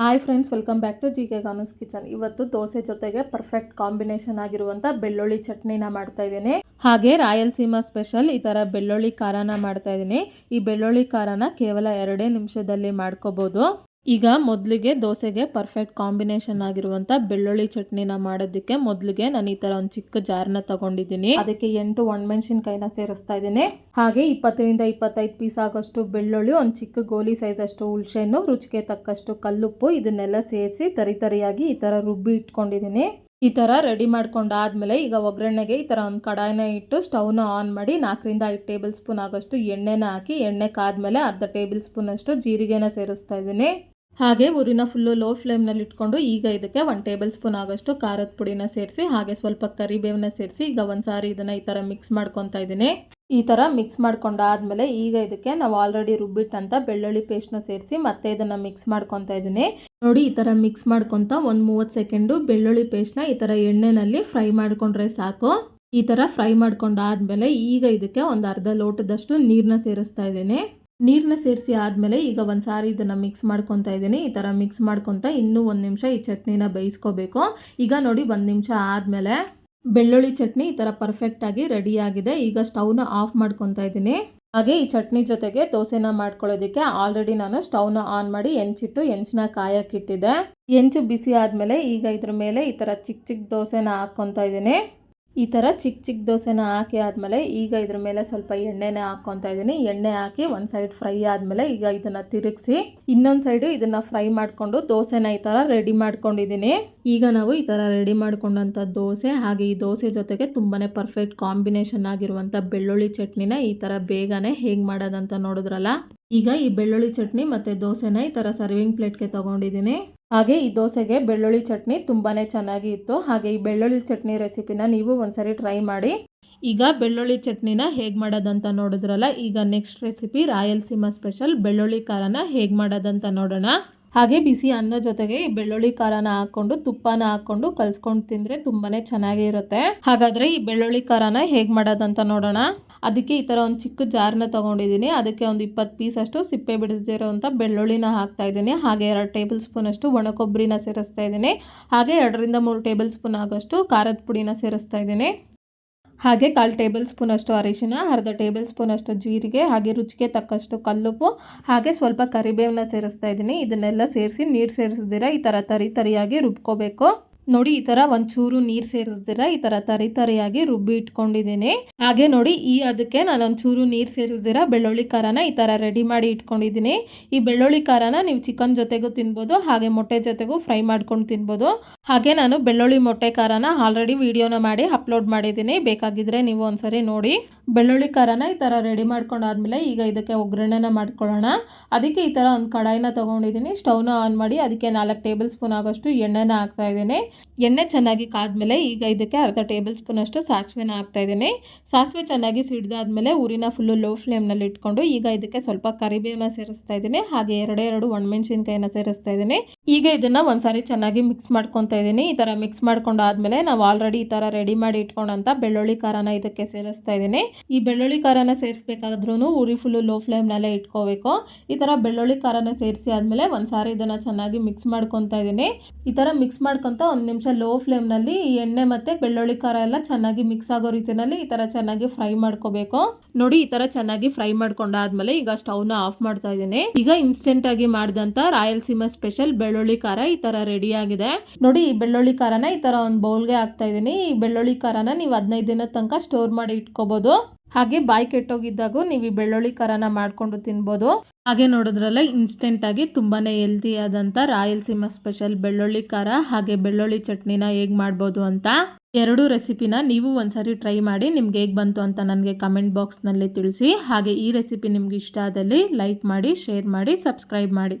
Hi friends, welcome back to G K Ganu's kitchen. ಇವತ್ತು ದೋಸೆ ಜೊತೆಗೆ perfect combination ಆಗಿರುವಂಥ ಬೆಳ್ಳುಳ್ಳಿ ಚಟ್ನಿನ ಮಾಡ್ತಾ ಇದ್ದೀನಿ. ಹಾಗೆ ರಾಯಲಸೀಮಾ ಸ್ಪೆಷಲ್ ಈ ಥರ ಬೆಳ್ಳುಳ್ಳಿ ಖಾರನ ಮಾಡ್ತಾ ಇದ್ದೀನಿ. ಈ ಬೆಳ್ಳುಳ್ಳಿ ಖಾರನ ಕೇವಲ ಎರಡೇ ನಿಮಿಷದಲ್ಲಿ ಮಾಡ್ಕೋಬೋದು. ಈಗ ಮೊದಲಿಗೆ ದೋಸೆಗೆ ಪರ್ಫೆಕ್ಟ್ ಕಾಂಬಿನೇಷನ್ ಆಗಿರುವಂಥ ಬೆಳ್ಳುಳ್ಳಿ ಚಟ್ನಿನ ಮಾಡೋದಕ್ಕೆ ಮೊದಲಿಗೆ ನಾನು ಈ ಥರ ಒಂದು ಚಿಕ್ಕ ಜಾರ್ನ ತಗೊಂಡಿದ್ದೀನಿ. ಅದಕ್ಕೆ ಎಂಟು ಒಣಮೆಣಸಿನ್ಕಾಯಿನ ಸೇರಿಸ್ತಾ ಇದ್ದೀನಿ. ಹಾಗೆ ಇಪ್ಪತ್ತರಿಂದ ಇಪ್ಪತ್ತೈದು ಪೀಸ್ ಆಗೋಷ್ಟು ಬೆಳ್ಳುಳ್ಳಿ, ಒಂದು ಚಿಕ್ಕ ಗೋಲಿ ಸೈಜ್ ಅಷ್ಟು ರುಚಿಗೆ ತಕ್ಕಷ್ಟು ಕಲ್ಲುಪ್ಪು ಇದನ್ನೆಲ್ಲ ಸೇರಿಸಿ ತರಿ ತರಿಯಾಗಿ ಈ ಥರ ರುಬ್ಬಿ ಇಟ್ಕೊಂಡಿದ್ದೀನಿ. ಈ ಥರ ರೆಡಿ ಮಾಡ್ಕೊಂಡಾದ್ಮೇಲೆ ಈಗ ಒಗ್ಗರಣೆಗೆ ಈ ಥರ ಒಂದು ಕಡಾಯಿನ ಇಟ್ಟು ಸ್ಟವ್ನ ಆನ್ ಮಾಡಿ ನಾಲ್ಕರಿಂದ ಐದು ಟೇಬಲ್ ಸ್ಪೂನ್ ಆಗೋಷ್ಟು ಎಣ್ಣೆನ ಹಾಕಿ, ಎಣ್ಣೆ ಕಾದ್ಮೇಲೆ ಅರ್ಧ ಟೇಬಲ್ ಸ್ಪೂನ್ ಅಷ್ಟು ಜೀರಿಗೆನ ಸೇರಿಸ್ತಾ ಇದ್ದೀನಿ. ಹಾಗೆ ಊರಿನ ಫುಲ್ಲು ಲೋ ಫ್ಲೇಮ್ನಲ್ಲಿ ಇಟ್ಕೊಂಡು ಈಗ ಇದಕ್ಕೆ ಒನ್ ಟೇಬಲ್ ಸ್ಪೂನ್ ಆಗೋಷ್ಟು ಖಾರದ ಪುಡಿನ ಸೇರಿಸಿ, ಹಾಗೆ ಸ್ವಲ್ಪ ಕರಿಬೇವನ್ನ ಸೇರಿಸಿ, ಈಗ ಒಂದು ಸಾರಿ ಇದನ್ನು ಈ ಥರ ಮಿಕ್ಸ್ ಮಾಡ್ಕೊತಾ ಇದ್ದೀನಿ. ಈ ಥರ ಮಿಕ್ಸ್ ಮಾಡ್ಕೊಂಡಾದ್ಮೇಲೆ ಈಗ ಇದಕ್ಕೆ ನಾವು ಆಲ್ರೆಡಿ ರುಬ್ಬಿಟ್ಟಂತ ಬೆಳ್ಳುಳ್ಳಿ ಪೇಸ್ಟ್ನ ಸೇರಿಸಿ ಮತ್ತೆ ಇದನ್ನು ಮಿಕ್ಸ್ ಮಾಡ್ಕೊತಾ ಇದ್ದೀನಿ. ನೋಡಿ ಈ ಥರ ಮಿಕ್ಸ್ ಮಾಡ್ಕೊತ ಒಂದು ಮೂವತ್ತು ಸೆಕೆಂಡು ಬೆಳ್ಳುಳ್ಳಿ ಪೇಸ್ಟ್ನ ಈ ಥರ ಎಣ್ಣೆನಲ್ಲಿ ಫ್ರೈ ಮಾಡ್ಕೊಂಡ್ರೆ ಸಾಕು. ಈ ಥರ ಫ್ರೈ ಮಾಡ್ಕೊಂಡಾದ್ಮೇಲೆ ಈಗ ಇದಕ್ಕೆ ಒಂದು ಅರ್ಧ ಲೋಟದಷ್ಟು ನೀರನ್ನ ಸೇರಿಸ್ತಾ ಇದ್ದೀನಿ. ನೀರನ್ನ ಸೇರಿಸಿ ಆದಮೇಲೆ ಈಗ ಒಂದು ಸಾರಿ ಇದನ್ನು ಮಿಕ್ಸ್ ಮಾಡ್ಕೊತಾ ಇದ್ದೀನಿ. ಈ ಥರ ಮಿಕ್ಸ್ ಮಾಡ್ಕೊತ ಇನ್ನೂ ಒಂದು ನಿಮಿಷ ಈ ಚಟ್ನಿನ ಬೇಯಿಸ್ಕೋಬೇಕು. ಈಗ ನೋಡಿ ಒಂದು ನಿಮಿಷ ಆದಮೇಲೆ ಬೆಳ್ಳುಳ್ಳಿ ಚಟ್ನಿ ಈ ಥರ ಪರ್ಫೆಕ್ಟಾಗಿ ರೆಡಿಯಾಗಿದೆ ಈಗ ಸ್ಟವ್ನ ಆಫ್ ಮಾಡ್ಕೊತಾ ಇದ್ದೀನಿ. ಹಾಗೆ ಈ ಚಟ್ನಿ ಜೊತೆಗೆ ದೋಸೆನ ಮಾಡ್ಕೊಳ್ಳೋದಕ್ಕೆ ಆಲ್ರೆಡಿ ನಾನು ಸ್ಟವ್ನ ಆನ್ ಮಾಡಿ ಹೆಂಚಿಟ್ಟು ಹೆಂಚನ್ನ ಕಾಯಕ್ಕಿಟ್ಟಿದ್ದೆ ಹೆಂಚು ಬಿಸಿ ಆದಮೇಲೆ ಈಗ ಇದ್ರ ಮೇಲೆ ಈ ಥರ ಚಿಕ್ಕ ಚಿಕ್ಕ ದೋಸೆನ ಹಾಕ್ಕೊತಾ ಇದ್ದೀನಿ. ಈ ಥರ ಚಿಕ್ಕ ಚಿಕ್ಕ ದೋಸೆನ ಹಾಕಿ ಆದಮೇಲೆ ಈಗ ಇದ್ರ ಮೇಲೆ ಸ್ವಲ್ಪ ಎಣ್ಣೆನ ಹಾಕ್ಕೊತಾ ಇದ್ದೀನಿ. ಎಣ್ಣೆ ಹಾಕಿ ಒಂದು ಸೈಡ್ ಫ್ರೈ ಆದಮೇಲೆ ಈಗ ಇದನ್ನು ತಿರುಗಿಸಿ, ಇನ್ನೊಂದು ಸೈಡು ಇದನ್ನು ಫ್ರೈ ಮಾಡಿಕೊಂಡು ದೋಸೆನ ಈ ಥರ ರೆಡಿ ಮಾಡ್ಕೊಂಡಿದ್ದೀನಿ. ಈಗ ನಾವು ಈ ಥರ ರೆಡಿ ಮಾಡ್ಕೊಂಡಂಥ ದೋಸೆ, ಹಾಗೆ ಈ ದೋಸೆ ಜೊತೆಗೆ ತುಂಬಾ ಪರ್ಫೆಕ್ಟ್ ಕಾಂಬಿನೇಷನ್ ಆಗಿರುವಂಥ ಬೆಳ್ಳುಳ್ಳಿ ಚಟ್ನಿನ ಈ ಥರ ಬೇಗನೆ ಹೇಗೆ ಮಾಡೋದಂತ ನೋಡಿದ್ರಲ್ಲ? ಈಗ ಈ ಬೆಳ್ಳುಳ್ಳಿ ಚಟ್ನಿ ಮತ್ತು ದೋಸೆನ ಈ ಥರ ಸರ್ವಿಂಗ್ ಪ್ಲೇಟ್ಗೆ ತೊಗೊಂಡಿದ್ದೀನಿ. ಹಾಗೆ ಈ ದೋಸೆಗೆ ಬೆಳ್ಳುಳ್ಳಿ ಚಟ್ನಿ ತುಂಬಾ ಚೆನ್ನಾಗಿ ಇತ್ತು. ಹಾಗೆ ಈ ಬೆಳ್ಳುಳ್ಳಿ ಚಟ್ನಿ ರೆಸಿಪಿನ ನೀವು ಒಂದ್ಸರಿ ಟ್ರೈ ಮಾಡಿ. ಈಗ ಬೆಳ್ಳುಳ್ಳಿ ಚಟ್ನಿನ ಹೇಗೆ ಮಾಡೋದಂತ ನೋಡಿದ್ರಲ್ಲ, ಈಗ ನೆಕ್ಸ್ಟ್ ರೆಸಿಪಿ ರಾಯಲ್ಸೀಮಾ ಸ್ಪೆಷಲ್ ಬೆಳ್ಳುಳ್ಳಿ ಖಾರನ ಹೇಗೆ ಮಾಡೋದಂತ ನೋಡೋಣ. ಹಾಗೆ ಬಿಸಿ ಅನ್ನ ಜೊತೆಗೆ ಈ ಬೆಳ್ಳುಳ್ಳಿ ಖಾರನ ಹಾಕ್ಕೊಂಡು, ತುಪ್ಪನ ಹಾಕ್ಕೊಂಡು ಕಲ್ಸ್ಕೊಂಡು ತಿಂದರೆ ತುಂಬಾನೇ ಚೆನ್ನಾಗಿ ಇರುತ್ತೆ. ಹಾಗಾದ್ರೆ ಈ ಬೆಳ್ಳುಳ್ಳಿ ಖಾರನ ಹೇಗೆ ಮಾಡೋದಂತ ನೋಡೋಣ. ಅದಕ್ಕೆ ಈ ಥರ ಒಂದು ಚಿಕ್ಕ ಜಾರ್ನ ತಗೊಂಡಿದ್ದೀನಿ. ಅದಕ್ಕೆ ಒಂದು ಇಪ್ಪತ್ತು ಪೀಸ್ ಅಷ್ಟು ಸಿಪ್ಪೆ ಬಿಡಿಸದಿರುವಂತ ಬೆಳ್ಳುಳ್ಳಿನ ಹಾಕ್ತಾ ಇದ್ದೀನಿ. ಹಾಗೆ ಎರಡು ಟೇಬಲ್ ಸ್ಪೂನ್ ಅಷ್ಟು ಒಣ ಕೊಬ್ಬರಿನ ಸೇರಿಸ್ತಾ ಇದ್ದೀನಿ. ಹಾಗೆ ಎರಡರಿಂದ ಮೂರು ಟೇಬಲ್ ಸ್ಪೂನ್ ಆಗೋಷ್ಟು ಖಾರದ ಪುಡಿನ ಸೇರಿಸ್ತಾ ಇದ್ದೀನಿ. ಹಾಗೆ ಕಾಲು ಟೇಬಲ್ ಸ್ಪೂನ್ ಅಷ್ಟು ಅರಿಶಿನ, ಅರ್ಧ ಟೇಬಲ್ ಸ್ಪೂನ್ ಅಷ್ಟು ಜೀರಿಗೆ, ಹಾಗೆ ರುಚಿಗೆ ತಕ್ಕಷ್ಟು ಕಲ್ಲುಪ್ಪು, ಹಾಗೆ ಸ್ವಲ್ಪ ಕರಿಬೇವನ್ನ ಸೇರಿಸ್ತಾ ಇದ್ದೀನಿ. ಇದನ್ನೆಲ್ಲ ಸೇರಿಸಿ ನೀರು ಸೇರಿಸ್ದಿರ ಈ ಥರ ತರಿ ತರಿಯಾಗಿ ರುಬ್ಕೋಬೇಕು. ನೋಡಿ, ಈ ಥರ ಒಂಚೂರು ನೀರು ಸೇರಿಸ್ದಿರ ಈ ಥರ ತರಿ ತರಿಯಾಗಿ ರುಬ್ಬಿ ಇಟ್ಕೊಂಡಿದ್ದೀನಿ. ಹಾಗೆ ನೋಡಿ, ಈ ಅದಕ್ಕೆ ನಾನು ಒಂಚೂರು ನೀರು ಸೇರಿಸ್ದಿರ ಬೆಳ್ಳುಳ್ಳಿ ಖಾರನ ಈ ಥರ ರೆಡಿ ಮಾಡಿ ಇಟ್ಕೊಂಡಿದ್ದೀನಿ. ಈ ಬೆಳ್ಳುಳ್ಳಿ ಖಾರನ ನೀವು ಚಿಕನ್ ಜೊತೆಗೂ ತಿನ್ಬೋದು, ಹಾಗೆ ಮೊಟ್ಟೆ ಜೊತೆಗೂ ಫ್ರೈ ಮಾಡ್ಕೊಂಡು ತಿನ್ಬೋದು. ಹಾಗೆ ನಾನು ಬೆಳ್ಳುಳ್ಳಿ ಮೊಟ್ಟೆ ಖಾರನ ಆಲ್ರೆಡಿ ವಿಡಿಯೋನ ಮಾಡಿ ಅಪ್ಲೋಡ್ ಮಾಡಿದ್ದೀನಿ. ಬೇಕಾಗಿದ್ದರೆ ನೀವು ಒಂದ್ಸರಿ ನೋಡಿ. ಬೆಳ್ಳುಳ್ಳಿ ಖಾರನ ಈ ಥರ ರೆಡಿ ಮಾಡ್ಕೊಂಡಾದ್ಮೇಲೆ ಈಗ ಇದಕ್ಕೆ ಒಗ್ಗರಣೆನ ಮಾಡ್ಕೊಳ್ಳೋಣ. ಅದಕ್ಕೆ ಈ ಥರ ಒಂದು ಕಡಾಯಿನ ತೊಗೊಂಡಿದ್ದೀನಿ. ಸ್ಟವ್ನ ಆನ್ ಮಾಡಿ ಅದಕ್ಕೆ ನಾಲ್ಕು ಟೇಬಲ್ ಸ್ಪೂನ್ ಆಗೋಷ್ಟು ಎಣ್ಣೆನ ಹಾಕ್ತಾ ಇದ್ದೀನಿ. ಎಣ್ಣೆ ಚೆನ್ನಾಗಿ ಕಾದ್ಮೇಲೆ ಈಗ ಇದಕ್ಕೆ ಅರ್ಧ ಟೇಬಲ್ ಸ್ಪೂನ್ ಅಷ್ಟು ಸಾಸಿವೆನ ಹಾಕ್ತಾ ಇದ್ದೀನಿ. ಸಾಸಿವೆ ಚೆನ್ನಾಗಿ ಸಿಡ್ದಾದ್ಮೇಲೆ ಊರಿನ ಫುಲ್ಲು ಲೋ ಫ್ಲೇಮ್ನಲ್ಲಿ ಇಟ್ಕೊಂಡು ಈಗ ಇದಕ್ಕೆ ಸ್ವಲ್ಪ ಕರಿಬೇವನ್ನ ಸೇರಿಸ್ತಾ ಇದ್ದೀನಿ. ಹಾಗೆ ಎರಡೇ ಎರಡು ಒಣಮೆಣಸಿನ್ಕಾಯಿನ ಸೇರಿಸ್ತಾ ಇದ್ದೀನಿ. ಈಗ ಇದನ್ನು ಒಂದ್ಸಾರಿ ಚೆನ್ನಾಗಿ ಮಿಕ್ಸ್ ಮಾಡ್ಕೊತಾ ಇದ್ದೀನಿ. ಈ ಥರ ಮಿಕ್ಸ್ ಮಾಡ್ಕೊಂಡಾದ್ಮೇಲೆ ನಾವು ಆಲ್ರೆಡಿ ಈ ಥರ ರೆಡಿ ಮಾಡಿ ಇಟ್ಕೊಂಡಂಥ ಬೆಳ್ಳುಳ್ಳಿ ಖಾರನ ಇದಕ್ಕೆ ಸೇರಿಸ್ತಾ ಇದ್ದೀನಿ. ಈ ಬೆಳ್ಳುಳ್ಳಿ ಖಾರನ ಸೇರಿಸ್ಬೇಕಾದ್ರೂ ಉರಿ ಫುಲ್ಲು ಲೋ ಫ್ಲೇಮ್ನಲ್ಲೇ ಇಟ್ಕೋಬೇಕು. ಈ ಥರ ಬೆಳ್ಳುಳ್ಳಿ ಖಾರನ ಸೇರಿಸಿ ಆದಮೇಲೆ ಒಂದು ಸಾರಿ ಇದನ್ನು ಚೆನ್ನಾಗಿ ಮಿಕ್ಸ್ ಮಾಡ್ಕೊತಾ ಇದ್ದೀನಿ ಈ ಥರ ಮಿಕ್ಸ್ ಮಾಡ್ಕೊತ ಒಂದು ನಿಮಿಷ ಲೋ ಫ್ಲೇಮ್ನಲ್ಲಿ ಎಣ್ಣೆ ಮತ್ತು ಬೆಳ್ಳುಳ್ಳಿ ಖಾರ ಎಲ್ಲ ಚೆನ್ನಾಗಿ ಮಿಕ್ಸ್ ಆಗೋ ರೀತಿಯಲ್ಲಿ ಈ ಥರ ಚೆನ್ನಾಗಿ ಫ್ರೈ ಮಾಡ್ಕೋಬೇಕು. ನೋಡಿ ಈ ಥರ ಚೆನ್ನಾಗಿ ಫ್ರೈ ಮಾಡ್ಕೊಂಡಾದ್ಮೇಲೆ ಈಗ ಸ್ಟವ್ನ ಆಫ್ ಮಾಡ್ತಾ ಇದ್ದೀನಿ ಈಗ ಇನ್ಸ್ಟೆಂಟ್ ಆಗಿ ಮಾಡಿದಂಥ ರಾಯಲಸೀಮಾ ಸ್ಪೆಷಲ್ ಬೆಳ್ಳುಳ್ಳಿ ಖಾರ ಈ ಥರ ರೆಡಿ ಆಗಿದೆ. ನೋಡಿ ಈ ಬೆಳ್ಳುಳ್ಳಿ ಖಾರನ ಈ ಥರ ಒಂದು ಬೌಲ್ಗೆ ಹಾಕ್ತಾ ಇದ್ದೀನಿ ಈ ಬೆಳ್ಳುಳ್ಳಿ ಖಾರನ ನೀವು ಹದಿನೈದು ದಿನದ ತನಕ ಸ್ಟೋರ್ ಮಾಡಿ ಇಟ್ಕೋಬೋದು. ಹಾಗೆ ಬಾಯಿ ಕೆಟ್ಟೋಗಿದ್ದಾಗೂ ನೀವು ಈ ಬೆಳ್ಳುಳ್ಳಿ ಖಾರನ ಮಾಡಿಕೊಂಡು ತಿನ್ಬೋದು. ಹಾಗೆ ನೋಡಿದ್ರಲ್ಲ ಇನ್ಸ್ಟೆಂಟಾಗಿ ತುಂಬಾ ಹೆಲ್ದಿ ರಾಯಲ್ ರಾಯಲಸೀಮಾ ಸ್ಪೆಷಲ್ ಬೆಳ್ಳುಳ್ಳಿ ಖಾರ ಹಾಗೆ ಬೆಳ್ಳುಳ್ಳಿ ಚಟ್ನಿನ ಹೇಗೆ ಮಾಡ್ಬೋದು ಅಂತ ಎರಡು ರೆಸಿಪಿನ ನೀವು ಒಂದ್ಸರಿ ಟ್ರೈ ಮಾಡಿ ನಿಮ್ಗೆ ಹೇಗೆ ಬಂತು ಅಂತ ನನಗೆ ಕಮೆಂಟ್ ಬಾಕ್ಸ್ನಲ್ಲಿ ತಿಳಿಸಿ. ಹಾಗೆ ಈ ರೆಸಿಪಿ ನಿಮ್ಗೆ ಇಷ್ಟ ಆದಲ್ಲಿ ಲೈಕ್ ಮಾಡಿ ಶೇರ್ ಮಾಡಿ ಸಬ್ಸ್ಕ್ರೈಬ್ ಮಾಡಿ.